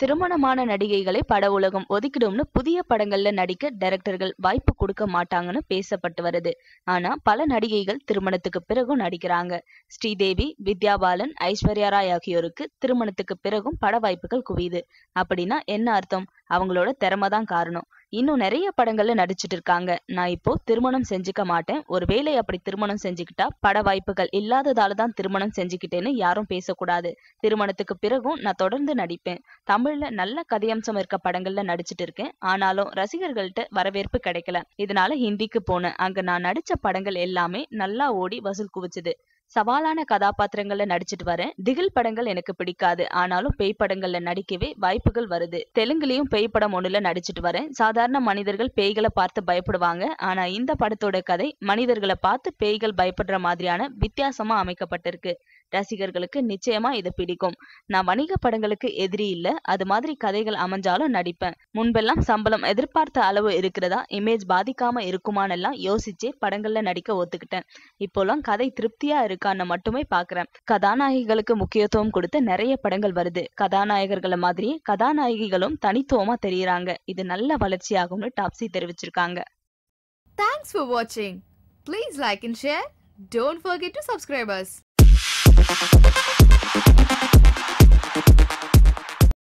திருமணமான நடிகைகளை பட உலகம் ஒதுக்கிடும்னு புதிய படங்கள்ல நடிக்க டைரக்டர்கள் வாய்ப்பு கொடுக்க மாட்டாங்கன்னு பேசப்பட்டு வருது. ஆனா பல நடிகைகள் திருமணத்துக்கு பிறகும் நடிக்கிறாங்க. ஸ்ரீதேவி வித்யா பாலன் ஐஸ்வர்யா ராய் ஆகியோருக்கு திருமணத்துக்கு பிறகும் பட வாய்ப்புகள் குவியுது. அப்படின்னா என்ன அர்த்தம்? அவங்களோட திறமை தான் காரணம். இன்னும் நிறைய படங்கள்ல நடிச்சிட்டு இருக்காங்க. நான் இப்போ திருமணம் செஞ்சுக்க மாட்டேன். ஒருவேளை அப்படி திருமணம் செஞ்சுக்கிட்டா பட வாய்ப்புகள் இல்லாததால தான் திருமணம் செஞ்சுக்கிட்டேன்னு யாரும் பேசக்கூடாது. திருமணத்துக்கு பிறகும் நான் தொடர்ந்து நடிப்பேன். தமிழ்ல நல்ல கதையம்சம் இருக்க படங்கள்ல நடிச்சிட்டு இருக்கேன். ஆனாலும் ரசிகர்கள்ட்ட வரவேற்பு கிடைக்கல. இதனால ஹிந்திக்கு போனேன். அங்க நான் நடிச்ச படங்கள் எல்லாமே நல்லா ஓடி வசூல் குவிச்சுது. சவாலான கதாபாத்திரங்கள்ல நடிச்சிட்டு வரேன். திகில் படங்கள் எனக்கு பிடிக்காது. ஆனாலும் பேய் படங்கள்ல நடிக்கவே வாய்ப்புகள் வருது. தெலுங்குலயும் பேய் படம் ஒண்ணுல நடிச்சிட்டு வரேன். சாதாரண மனிதர்கள் பேய்களை பார்த்து பயப்படுவாங்க. ஆனா இந்த படத்தோட கதை மனிதர்களை பார்த்து பேய்கள் பயப்படுற மாதிரியான வித்தியாசமா அமைக்கப்பட்டிருக்கு. ரசிகர்களுக்கு நிச்சயமா இது பிடிக்கும். நான் வணிக படங்களுக்கு எதிரி இல்ல. அது மாதிரி கதைகள் அமைஞ்சாலும் நடிப்பேன். முன்பெல்லாம் சம்பளம் எதிர்பார்த்த அளவு இருக்கிறதா? இமேஜ் பாதிக்காம இருக்குமானெல்லாம் யோசிச்சே படங்கள்ல நடிக்க ஒத்துக்கிட்டேன். இப்போலாம் கதை திருப்தியா இருக்கு இருக்கான்னு மட்டுமே பாக்குறேன். கதாநாயகிகளுக்கு முக்கியத்துவம் கொடுத்து நிறைய படங்கள் வருது. கதாநாயகர்களை மாதிரி கதாநாயகிகளும் தனித்துவமா தெரியறாங்க. இது நல்ல வளர்ச்சியாகும்னு டாப்ஸி தெரிவிச்சிருக்காங்க. தேங்க்ஸ் வாட்சிங் please like like share share. Don't forget subscribers subscribe.